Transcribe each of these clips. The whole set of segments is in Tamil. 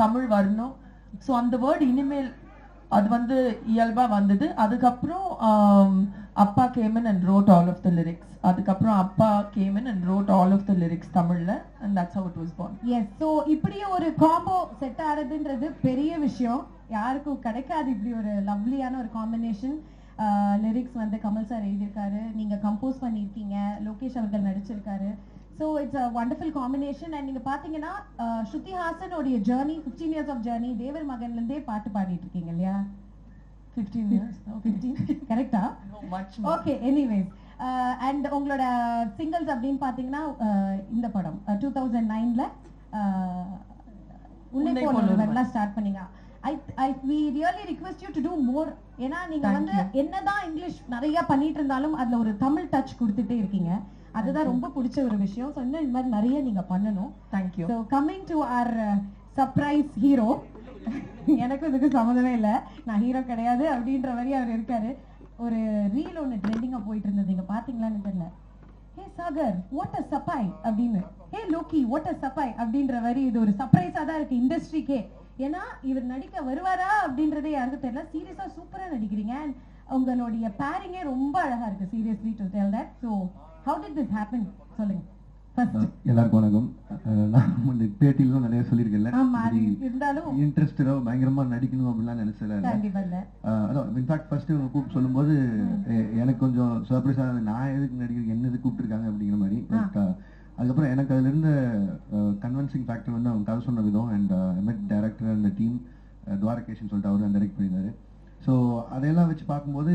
தமிழ் வரணும். ஸோ அந்த வேர்ட் இனிமேல் அது வந்து இயல்பா வந்தது. அதுக்கப்புறம் அப்பா came and wrote all of the lyrics அதுக்கப்புறம் அப்பா came and wrote all of the lyrics தமிழ்ல and that's out it was born yes so இப்படி ஒரு காம்போ செட் ஆகிறதுன்றது பெரிய விஷயம். யாருக்கும் கிடைக்காது இப்படி ஒரு லவ்லியான ஒரு காம்பினேஷன் லிரிக்ஸ் வந்து கமல் சார் எழுதியிருக்காரு. நீங்க கம்போஸ் பண்ணியிருக்கீங்க. லோகேஷ் அவர்கள் நடிச்சிருக்காரு. So it's a wonderful combination and நீங்க பாத்தீங்கன்னா Shruti ஹாசனோடைய journey fifteen years of journey தேவர் மகன்ல இருந்தே பாட்டு பாடிட்டு இருக்கீங்க இல்லையா ஃபிஃப்டீன் இயர்ஸ் ஃபிஃப்டீன் கரெக்டா மச் ஓகே எனிவேஸ் அண்ட் உங்களோட சிங்கிள்ஸ் அப்படின்னு பார்த்தீங்கன்னா uh, இந்த படம் டூ தௌசண்ட் நைன்ல உன்னை ஒருவன்லாம் ஸ்டார்ட் பண்ணீங்க. I I we really request you to do more ஏன்னா நீங்க வந்து என்னதான் இங்கிலீஷ் நிறைய பண்ணிட்டு இருந்தாலும் அதுல ஒரு தமிழ் டச் கொடுத்துட்டே இருக்கீங்க. அதுதான் ரொம்ப பிடிச்ச ஒரு விஷயம். ஸோ இன்னும் இந்த மாதிரி நிறைய நீங்க பண்ணணும். Thank you so coming to our surprise hero எனக்கும் இதுக்கு சம்மந்தமே இல்லை. நான் ஹீரோ கிடையாது அப்படின்ற மாதிரி அவர் இருக்காரு. ஒரு ரீல் ஒன்று ட்ரெண்டிங்காக போயிட்டு இருந்தது. நீங்க பாத்தீங்களான்னு தெரியல. ஹே சாகர் வாட் அ சப்பாய் அப்படின்னு. ஹே லோக்கி வாட் அ சப்பாய் அப்படின்ற மாதிரி இது ஒரு சர்ப்ரைஸா தான் இருக்கு இண்டஸ்ட்ரிக்கே ஏன்னா இவர் நடிக்க வருவாரா அப்படின்றதே யாருக்கும் தெரியல. சீரியஸா சூப்பரா நடிக்கிறீங்க. உங்களுடைய பேரிங்கே ரொம்ப அழகா இருக்கு. Seriously to tell that so how did this happen சொல்லுங்க. எல்லாருக்கும் வணக்கம். நான் இந்த பேட்டியிலும் நிறைய இருந்தாலும் இன்ட்ரெஸ்டடோ பயங்கரமா நடிக்கணும் அப்படிலாம் நினைச்சல அதான் இன்ஃபேக்ட் ஃபர்ஸ்ட் இவங்க கூப்பிட்டு சொல்லும்போது எனக்கு கொஞ்சம் சர்ப்ரைஸ் ஆனது நான் எதுக்கு நடிக்கிறேன் என்ன எதுக்கு கூப்பிட்டுருக்காங்க அப்படிங்கிற மாதிரி. அதுக்கப்புறம் எனக்கு அதுல இருந்த கன்வென்சிங் ஃபேக்டர் வந்து அவங்க கதை சொன்ன விதம் அண்ட் எம்எட் டேரக்டர் அந்த டீம் துவாரகேஷன் சொல்லிட்டு அவர் டைரக்ட் பண்ணியிருந்தாரு. ஸோ அதையெல்லாம் வச்சு பார்க்கும்போது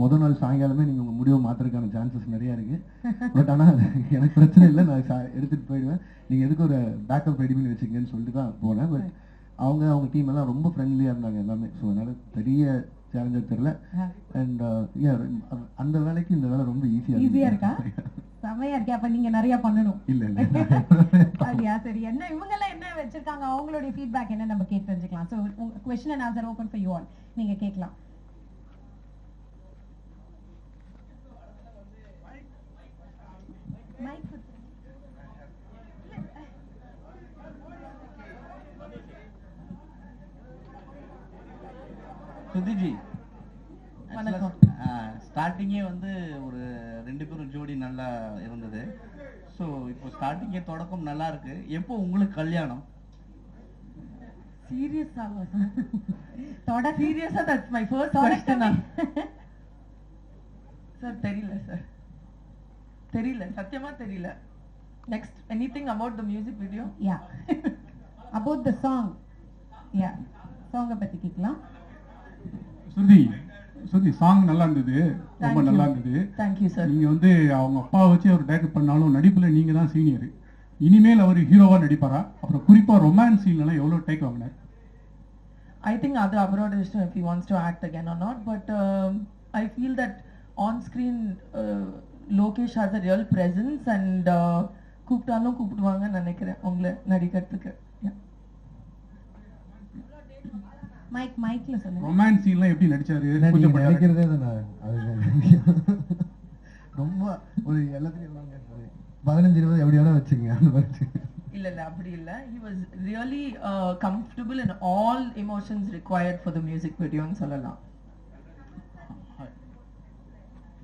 முதல் நாள் சாயங்காலமே நீங்கள் உங்கள் முடிவை மாற்றுறதுக்கான சான்சஸ் நிறையா இருக்குது பட் ஆனால் எனக்கு பிரச்சனை இல்லை. நான் எடுத்துகிட்டு போயிடுவேன். நீங்கள் எதுக்கு ஒரு பேக்கப் ரெடி பண்ணி வச்சுக்கங்கன்னு சொல்லிட்டு தான் போனேன். பட் அவங்க அவங்க டீம் எல்லாம் ரொம்ப ஃப்ரெண்ட்லியாக இருந்தாங்க எல்லாமே. ஸோ அதனால பெரிய சேலஞ்சர் தெரியல. அண்ட் அந்த வேலைக்கு இந்த வேலை ரொம்ப ஈஸியாக ஈஸியா இருக்கா? செமையா இருக்கே. அப்ப நீங்க நிறைய பண்ணணும். இல்லை இல்லை. அப்படியா? சரி. என்ன இவங்க எல்லாம் என்ன வச்சிருக்காங்க? அவங்களுடைய ஃபீட்பேக் என்ன நம்ம கேட்டு தெரிஞ்சுக்கலாம். So question and answer open for you all நீங்க கேட்கலாம். சுதிஜி வணக்கம். ஸ்டார்டிங்கே வந்து ஒரு ரெண்டு பேரும் ஜோடி நல்லா இருந்தது. ஸோ இப்போ ஸ்டார்டிங்கே தொடக்கம் நல்லா இருக்கு. எப்போ உங்களுக்கு கல்யாணம்? சீரியஸா தொடக்க சீரியஸா that's my first question sir தெரியல சார் தெரியல சத்தியமா தெரியல. Next anything about the music video yeah about the song yeah சாங்கை பத்தி கேட்கலாம். ஸ்ருதி ஸ்ருதி சாங் நல்லா இருந்தது. ரொம்ப. நல்லா இருந்தது. தேங்க்யூ சார் நீங்க வந்து அவங்க அப்பா வச்சு அவர் டைரக்ட் பண்ணாலும் நடிப்புல நீங்க தான் சீனியர் இனிமேல் அவர் ஹீரோவா நடிப்பாரா? அப்புறம் குறிப்பா ரொமான்ஸ் சீன்லாம் எவ்வளவு டேக் வாங்கினார்? I think other abroad is if he wants to act again or not, but um, I feel that on has a real presence and uh, கூப்பிட்டாலும் கூப்பிடுவாங்கன்னு நினைக்கிறேன் உங்களை நடிக்கிறதுக்கு. மைக் மைக்ல சொல்லுங்க. ரொமான்ஸ் சீன்லாம் எப்படி நடிச்சாரு? நினைக்கிறதே தான் அதுதான் ரொம்ப ஒரு எல்லாத்துலையும் எல்லாமே பதினஞ்சு இருபது எப்படி வேணா வச்சுங்க அந்த மாதிரி. இல்ல இல்ல அப்படி இல்ல. He was really uh, comfortable in all emotions required for the music video ன்னு சொல்லலாம்.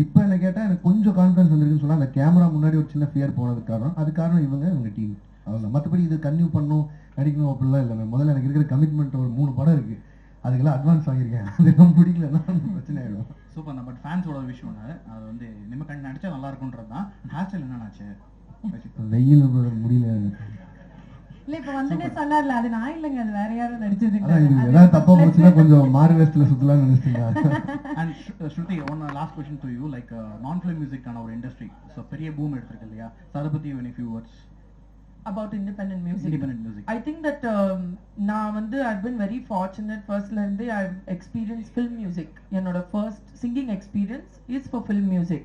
இப்போ என்ன கேட்டால் எனக்கு கொஞ்சம் கான்ஃபிடன்ஸ் வந்திருக்குன்னு சொன்னால் அந்த கேமரா முன்னாடி ஒரு சின்ன ஃபியர் போனதுக்கு காரணம். அது காரணம் இவங்க இவங்க டீம் அவ்வளோ மற்றபடி இது கன்டினியூ பண்ணணும் நடிக்கணும் அப்படிலாம் இல்லை முதல்ல எனக்கு இருக்கிற கமிட்மெண்ட் ஒரு மூணு படம் இருக்குது அதுக்கெல்லாம் அட்வான்ஸ் வாங்கியிருக்கேன். அதெல்லாம் பிடிக்கலன்னா பிரச்சனை ஆகிடும் சூப்பர் பட் ஃபேன்ஸோட விஷயம் அது வந்து நிம்ம கண்டு நடிச்சா நல்லா இருக்குன்றது தான். ஹேர் ஸ்டைல் என்னன்னாச்சு வெயில் முடியல. இல்ல இப்ப வந்துட்டே சொன்னார்ல அது நான் இல்லைங்க அது வேற யாரும் நடிச்சிருக்காங்க அதான் இது ஏதாவது தப்பா போச்சுன்னா கொஞ்சம் மாறு வேஸ்ட்ல சுத்தலாம்னு நினைச்சிட்டீங்க. And Shruti one last question to you like நான் ஃபிலிம் மியூசிக்கான ஒரு இண்டஸ்ட்ரி ஸோ பெரிய பூம் எடுத்திருக்கு இல்லையா? அதை few words independent music um, நான் வந்து fortunate. ஃபர்ஸ்ட்ல இருந்தே I've experienced film music. என்னோட first singing experience is for film music.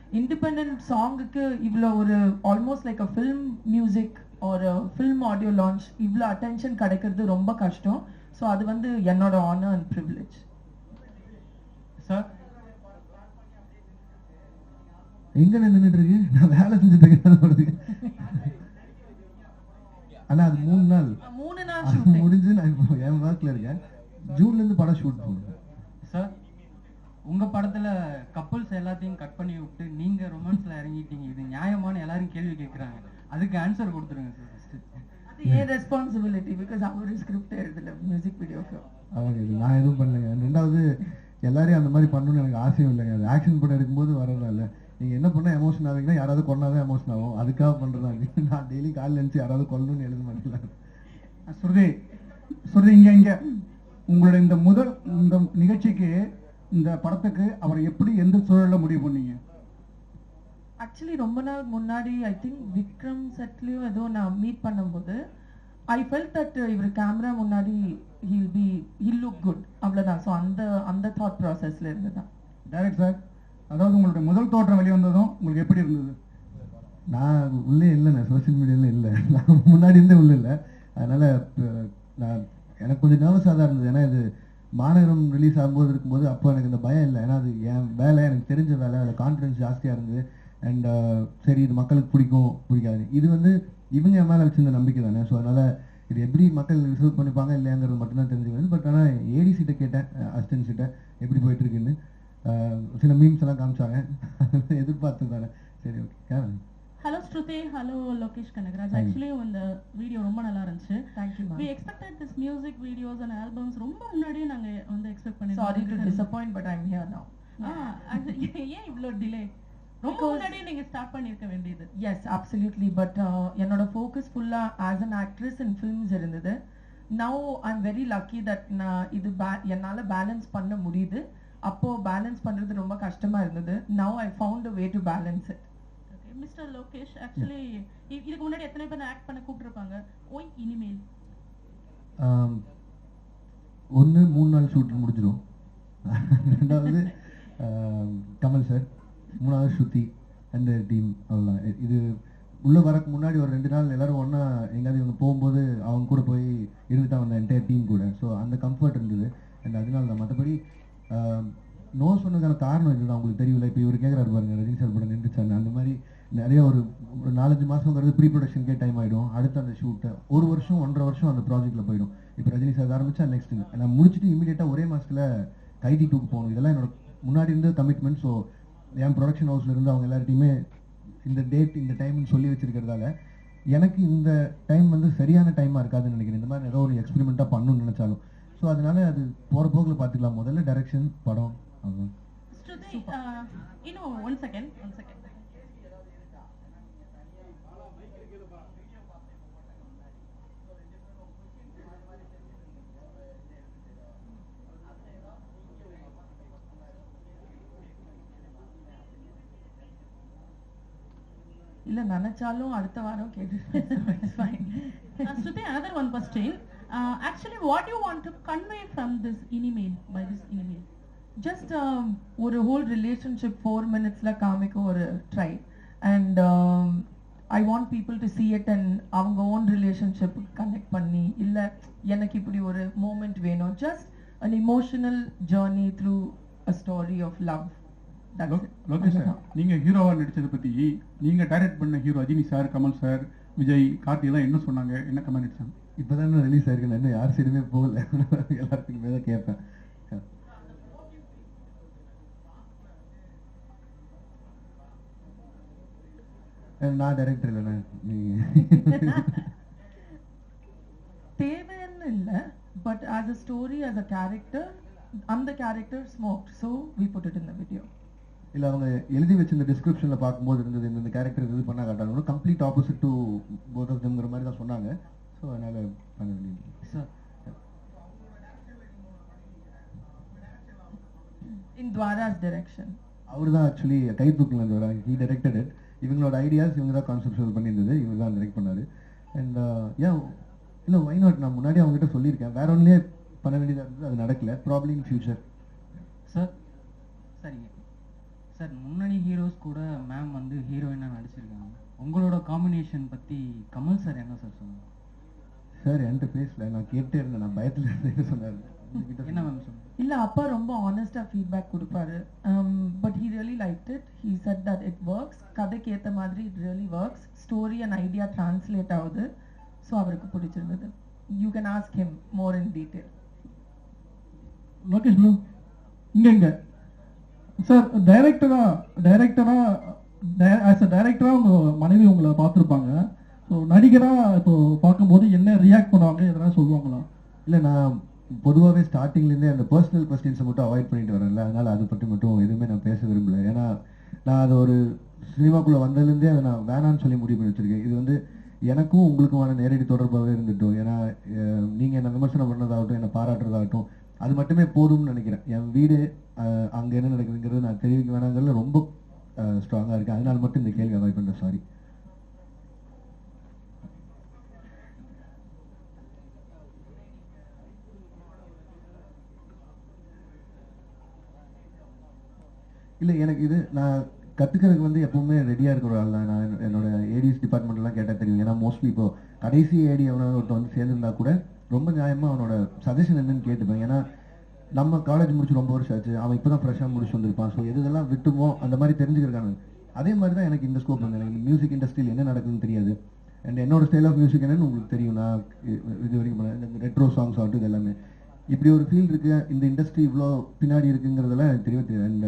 Independent சாங்குக்கு இவ்வளோ ஒரு almost like a film music ஒரு ஃபில்ம் ஆடியோ லான்ச் இவ்வளோ அட்டென்ஷன் கிடைக்கிறது ரொம்ப கஷ்டம். ஸோ அது வந்து என்னோட ஆனர் அண்ட் ப்ரிவிலேஜ் சார் எங்க நின்றுட்டு இருக்கு? நான் வேலை செஞ்சுட்டு இருக்கேன். அது மூணு நாள். மூணு நாள் முடிஞ்சு நான் என் ஒர்க்ல இருக்கேன். ஜூன்ல இருந்து படம் ஷூட் போகணும். சார் உங்க படத்துல கப்பல்ஸ் எல்லாத்தையும் கட் பண்ணி விட்டு நீங்க ரொமான்ஸ்ல இறங்கிட்டீங்க. இது நியாயமான எல்லாரும் கேள்வி கேட்கறாங்க அதுக்கு ஆன்சர் கொடுத்துருங்க சார் ஃபர்ஸ்ட் அது ஏன் ரெஸ்பான்சிபிலிட்டி பிகாஸ் அவரு ஸ்கிரிப்ட் எழுதல மியூசிக் வீடியோக்கு அவங்க இது நான் எதுவும் பண்ணலைங்க. ரெண்டாவது எல்லாரையும் அந்த மாதிரி பண்ணணும்னு எனக்கு ஆசையும் இல்லைங்க. அது ஆக்ஷன் படம் எடுக்கும்போது வரதில்ல நீங்க என்ன பண்ண எமோஷன் ஆவீங்கன்னா யாராவது கொண்டாதான் எமோஷன் ஆகும். அதுக்காக இருக்கு நான் டெய்லி காலையில் நினைச்சு யாராவது கொல்லணும்னு எழுத மாட்டேன் ஸ்ருதி ஸ்ருதி இங்க இங்க. உங்களுடைய இந்த முதல் இந்த நிகழ்ச்சிக்கு இந்த படத்துக்கு அவரை எப்படி எந்த சூழல்ல முடிவு பண்ணீங்க? ஆக்சுவலி ரொம்ப நாள் முன்னாடி ஐ திங்க் விக்ரம் செட்லயும் ஏதோ நான் மீட் பண்ணும்போது ஐ ஃபெல்ட் தட் இவர் கேமரா முன்னாடி he'll be he'll look good அவ்வளவுதான். ஸோ அந்த அந்த தாட் ப்ராசஸ்ல இருந்து தான். டைரக்ட் சார் அதாவது உங்களுடைய முதல் தோற்றம் வெளிவந்ததும் உங்களுக்கு எப்படி இருந்தது? நான் உள்ளே இல்லைண்ணே சோஷியல் மீடியாவில் இல்லை. நான் முன்னாடி இருந்தே உள்ள இல்லை. அதனால நான் எனக்கு கொஞ்சம் நர்வஸாக தான் இருந்தது. ஏன்னா இது மாநகரம் ரிலீஸ் ஆகும்போது இருக்கும்போது அப்போ எனக்கு இந்த பயம் இல்லை. ஏன்னா அது என் வேலை எனக்கு தெரிஞ்ச வேலை. அதில் கான்ஃபிடன்ஸ் ஜாஸ்தியாக இருந்தது. அண்ட் uh, சரி இது மக்களுக்கு பிடிக்கும் பிடிக்காது. இது வந்து இவங்க என் மேலே வச்சிருந்த நம்பிக்கை தானே. ஸோ அதனால் இது எப்படி மக்கள் ரிசர்வ் பண்ணிப்பாங்க இல்லையாங்கிறது மட்டும்தான் தெரிஞ்சுக்கிறது. பட் ஆனால் ஏடி சீட்டை கேட்டேன் அசிஸ்டன்ட் சீட்டை எப்படி போயிட்டு இருக்குன்னு சில மீம்ஸ் எல்லாம் காமிச்சாங்க. எதிர்பார்த்து தானே. சரி okay hello Shruti hello Lokesh Kanagaraj. Actually இந்த வீடியோ ரொம்ப நல்லா இருந்துச்சு. Thank you we expected this music videos and albums ரொம்ப முன்னாடியே நாங்க வந்து expect sorry to disappoint but I'm here now ஏன் இவ்வளோ டிலே ரொம்ப முன்னாடியே நீங்க ஸ்டார்ட் பண்ணிருக்க வேண்டியது. எஸ் அப்சல்யூட்லி பட் என்னோட ஃபோக்கஸ் ஃபுல்லாக as an actress in films இருந்தது. Now I am very lucky that நான் இது என்னால் பேலன்ஸ் பண்ண முடியுது. அப்போ பேலன்ஸ் பண்ணுறது ரொம்ப கஷ்டமா இருந்தது. Now I found a way to balance it Mr Lokesh actually இதுக்கு முன்னாடி எத்தனை பேர் ஆக்ட் பண்ண கூப்பிட்டுருப்பாங்க? ஓய் இனிமேல். ஒன்று மூணு நாள் ஷூட்டிங் முடிஞ்சிடும் ரெண்டாவது கமல் சார் மூணாவது ஸ்ருதி அண்ட் டீம் அவ்வளோதான் இது உள்ளே வரக்கு முன்னாடி ஒரு ரெண்டு நாள் எல்லாரும் ஒன்றா எங்கேயாவது இவங்க போகும்போது அவங்க கூட போய் இருந்துட்டு தான் வந்தேன் என்டையர் டீம் கூட. ஸோ அந்த கம்ஃபர்ட் இருந்தது. அண்ட் அதனால தான். மற்றபடி நோ சொன்னதுக்கான காரணம் இதுதான். உங்களுக்கு தெரியல இப்போ இவர் கேட்குறாரு பாருங்க. ரஜினி சார் படம் நின்றுச்சான்னு. அந்த மாதிரி நிறைய ஒரு ஒரு நாலஞ்சு மாதங்கிறது ப்ரீ ப்ரொடக்ஷனுக்கே டைம் ஆகிடும் அடுத்து அந்த ஷூட்டை ஒரு வருஷம் ஒன்றரை வருஷம் அந்த ப்ராஜெக்ட்டில் போயிடும். இப்போ ரஜினி சார் ஆரம்பிச்சா நெக்ஸ்ட் நான் முடிச்சுட்டு இமீடியட்டாக ஒரே மாதத்தில் கைதி டூக்கு போகணும். இதெல்லாம் என்னோட முன்னாடி இருந்த கமிட்மெண்ட் ஸோ என் ப்ரொடக்ஷன் ஹவுஸில் இருந்து அவங்க எல்லார்ட்டையுமே இந்த டேட் இந்த டைம்னு சொல்லி வச்சிருக்கிறதால எனக்கு இந்த டைம் வந்து சரியான டைமாக இருக்காதுன்னு நினைக்கிறேன். இந்த மாதிரி ஏதோ ஒரு எக்ஸ்பெரிமெண்ட்டாக பண்ணணும்னு நினச்சாலும். ஸோ அதனால அது போகிற போக்கில் பார்த்துக்கலாம் முதல்ல டைரக்ஷன் படம் அவ்வளோ இன்னும் ஒன் செகண்ட் ஒன் செகண்ட் இல்ல நினைச்சாலும் அடுத்த வாரம் கேட்டுருவேன் fine Uh, another one question. Uh, actually, what you want to convey from this email, by this email? Just ஒரு ஹோல் ரிலேஷன்ஷிப் ஃபோர் மினிட்ஸில் காமிக்க ஒரு try and I want people to see it and அவங்க ஓன் ரிலேஷன்ஷிப் கனெக்ட் பண்ணி இல்லை எனக்கு இப்படி ஒரு மூமெண்ட் வேணும். Just an emotional journey through a story of love Lokesh sir நீங்க ஹீரோவா நடிச்சதை பத்தி நீங்க டைரக்ட் பண்ண hero Rajini sir Kamal sir Vijay Karthi எல்லாம் என்ன சொன்னாங்க? என்ன கமெண்ட் அடிச்சாங்க இப்போ தானே ரிலீஸ் ஆயிருக்கு இன்னும் யார் சைடுமே போகல. எல்லாத்துக்குமே தான் கேட்பேன். நான் டைரக்டர் இல்லைண்ணே தேவைன்னு இல்லை but as a story as a character அந்த character smoke so we put it in the video இல்ல அவங்க எழுதி வச்சிருந்த டிஸ்கிரிப்ஷன்ல பார்க்கும்போது இருந்தது இந்த- கேரக்டர் இது பண்ணா காட்டாங்க complete opposite to both of தம்ங்கிற மாதிரி தான் சொன்னாங்க. ஸோ அதனால பண்ண வேண்டியது. சார் இன் துவாராஸ் டிரெக்ஷன் அவர் தான் ஆக்சுவலி கை தூக்கில் இருந்து ஹீ டைரக்டட் இட் இவங்களோட ஐடியாஸ் இவங்க தான் கான்செப்ட் பண்ணியிருந்தது. இவங்க தான் டைரக்ட் பண்ணாரு. அண்ட் ஏன் இல்லை வை நாட் நான் முன்னாடி அவங்ககிட்ட சொல்லியிருக்கேன். வேற ஒன்றுலேயே பண்ண வேண்டியதாக இருந்தது. அது நடக்கல. ப்ராப்ளம் இன் ஃபியூச்சர் சார் சரிங்க. சார் முன்னணி ஹீரோஸ் கூட மேம் வந்து ஹீரோயினாக நடிச்சிருக்காங்க. உங்களோட காம்பினேஷன் பற்றி கமல் சார் என்ன சார் சொன்னாங்க? சார் என்கிட்ட பேசல. நான் கேட்டே இருந்தேன் நான் பயத்தில் இருந்தேன்னு சொன்னார்? என்ன மேம் சொன்னாங்க இல்ல அப்பா ரொம்ப ஆனஸ்டா ஃபீட்பேக் கொடுப்பாரு. But he really like it he said that it works கதைக்கு ஏத்த மாதிரி it really works story and idea translate ஆகுது. ஸோ அவருக்கு பிடிச்சிருந்தது. You can ask him more in detail Lokesh bro இங்க இங்க. சார் டைரக்டரா டைரக்டரா ஆஸ் அ டைரக்டரா உங்க மனைவி உங்களை பார்த்துருப்பாங்க. ஸோ நடிகரா இப்போ பார்க்கும்போது என்ன ரியாக்ட் பண்ணுவாங்க எதனா சொல்லுவாங்களா? இல்லை நான் பொதுவாகவே ஸ்டார்டிங்லேருந்தே அந்த பர்சனல் கொஸ்டின்ஸை மட்டும் அவாய்ட் பண்ணிட்டு வரேன்ல. அதனால அதை பற்றி மட்டும் எதுவுமே நான் பேச விரும்பல. ஏன்னா நான் அது ஒரு சினிமாக்குள்ளே வந்ததுலேருந்தே அதை நான் வேணான்னு சொல்லி முடிவு பண்ணி வச்சிருக்கேன். இது வந்து எனக்கும் உங்களுக்குமான நேரடி தொடர்பாகவே இருந்துட்டோம். ஏன்னா நீங்கள் என்னை என்ன விமர்சனம் பண்ணதாகட்டும் என்னை பாராட்டுறதாகட்டும் அது மட்டுமே போதும்னு நினைக்கிறேன். என் வீடு அங்க என்ன நடக்குதுங்கிறது நான் தெரிவிக்க வேணாங்கிறதுல ரொம்ப ஸ்ட்ராங்காக இருக்கேன் அதனால மட்டும் இந்த கேள்வி அவாய்ட் பண்ணுறேன் சாரி இல்லை எனக்கு இது நான் கற்றுக்கிறதுக்கு வந்து எப்பவுமே ரெடியாக இருக்கிற ஆள் தான் நான் என்னோட- ஏடிஎஸ் டிபார்ட்மெண்ட்லாம் கேட்டால் தெரியும். ஏன்னா மோஸ்ட்லி இப்போ கடைசி ஏடி அவனோட ஒருத்தர் வந்து சேர்ந்துருந்தா கூட ரொம்ப நியாயமாக அவனோட சஜஷன் என்னன்னு கேட்டுப்பேன். ஏன்னா நம்ம காலேஜ் முடிச்சு ரொம்ப வருஷம் ஆச்சு. அவன் இப்போ தான் ஃப்ரெஷ்ஷாக முடிச்சு வந்திருப்பான். ஸோ எது இதெல்லாம் விட்டுமோ அந்த மாதிரி தெரிஞ்சுக்கிறாங்க அதே மாதிரி தான் எனக்கு இந்த ஸ்கோப் வந்து. எனக்கு மியூசிக் இண்டஸ்ட்ரியில் என்ன நடக்குதுன்னு தெரியாது. அண்ட் என்னோட ஸ்டைல் ஆஃப் மியூசிக் என்னன்னு உங்களுக்கு தெரியும். நான் இது வரைக்கும் இந்த ரெட்ரோ சாங்ஸ் ஆகட்டும் இது எல்லாமே. இப்படி ஒரு ஃபீல் இருக்கு. இந்த இண்டஸ்ட்ரி இவ்வளோ பின்னாடி இருக்குங்கிறதெல்லாம் எனக்கு தெரியவே தெரியாது. அண்ட்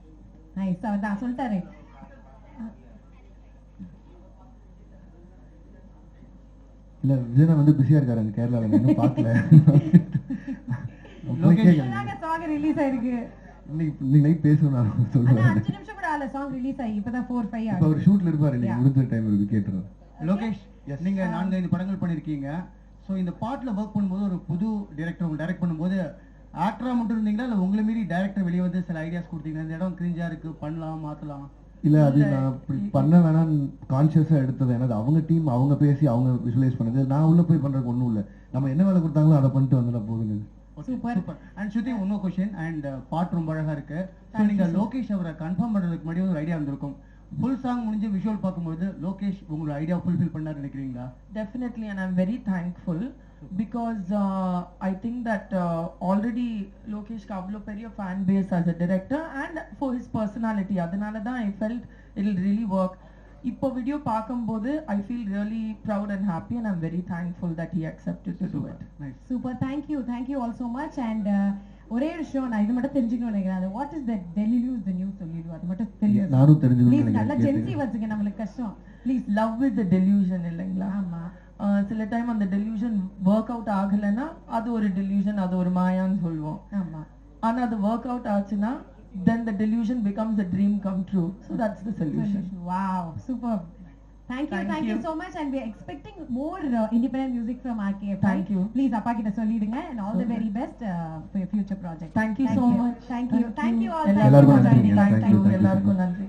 nice அவர் தான் சொல்லிட்டாரு. இல்ல விஜயனா வந்து பிஸியா இருக்காரு அங்க கேரளால இன்னும் பார்க்கல. சாங் ரிலீஸ் ஆயிருக்கு. இன்னைக்கு இன்னைக்கு நைட் நான் அஞ்சு நிமிஷம் கூட ஆகல சாங் ரிலீஸ் ஆகி இப்பதான் ஃபோர் ஃபைவ் அவர் ஷூட்ல இருப்பாரு இன்னைக்கு. முடிஞ்ச டைம் இருக்கு கேட்டுருவேன் லோகேஷ் நீங்க நான்கைந்து படங்கள் பண்ணிருக்கீங்க சோ இந்த பாட்டுல ஒர்க் பண்ணும்போது ஒரு புது டைரக்டர் உங்களுக்கு டைரக்ட் பண்ணும்போது ஆக்டரா மட்டும் இருந்தீங்களா? இல்ல உங்களை மீறி டைரக்டர் வெளியே வந்து சில ஐடியாஸ் கொடுத்தீங்க இந்த இடம் கிரிஞ்சா இருக்கு பண்ணலாம் மாத்தலாம். இல்ல அது நான் பண்ண வேணாம் கான்சியஸா எடுத்தது. அது அவங்க டீம் அவங்க பேசி அவங்க விஷுவலைஸ் பண்ணது. நான் உள்ள போய் பண்றதுக்கு ஒண்ணும் இல்ல. நம்ம என்ன வேலை கொடுத்தாங்களோ அதை பண்ணிட்டு வந்துட போகுது. சூப்பர் அண்ட் ஸ்ருதி இன்னொரு கொஸ்டின் அண்ட் பாட்டு ரொம்ப அழகா இருக்கு. ஸோ நீங்க லோகேஷ் அவரை கன்ஃபார்ம் பண்றதுக்கு முன்னாடி ஒரு ஐடியா வந்திருக்கும். ஃபுல் சாங் முடிஞ்சு விஷுவல் பார்க்கும்போது லோகேஷ் உங்களோட ஐடியா ஃபுல்ஃபில் பண்ணாரு நினைக்கிறீங்களா? Definitely, and I'm very thankful. Because uh, I think that uh, already Lokesh Kavlo பெரிய fan base as a director and for his personality. அதனால தான் I felt it'll really work. இப்போ வீடியோ பார்க்கும்போது I feel really proud and happy and I'm very thankful that he accepted to do it. Nice super thank you thank you all so much and ஒரே விஷயம் நான் இது மட்டும் தெரிஞ்சுக்கணும்னு நினைக்கிறேன் what is that Delhi news the news சொல்லிடு அது மட்டும் தெரியும் நானும் தெரிஞ்சுக்கணும்னு ப்ளீஸ் நல்லா ஜென்சி கேட்டு. வச்சுக்க நம்மளுக்கு கஷ்டம் please love is a delusion இல்லைங்களா ஆமா ஆஹ் சில டைம் அந்த டெலியூஷன் ஒர்க் அவுட் ஆகலைன்னா அது ஒரு டெலியூஷன் அது ஒரு மாயான்னு சொல்லுவோம் ஆமா ஆனா அது ஒர்க் அவுட் ஆச்சுன்னா then the delusion becomes a dream come true so that's the solution Wow, superb. Thank you, Thank thank you you. so much, and we are expecting more uh, independent music from RKF. Thank you. Please, அப்பா கிட்ட சொல்லிடுங்க, and all the Okay. very best uh, for your future project. thank you so much Thank you, thank you all. எல்லாருக்கும் Thank you for நன்றிங்க. joining us. Thank you, எல்லாருக்கும் thank you. எல்லாருக்கும் நன்றி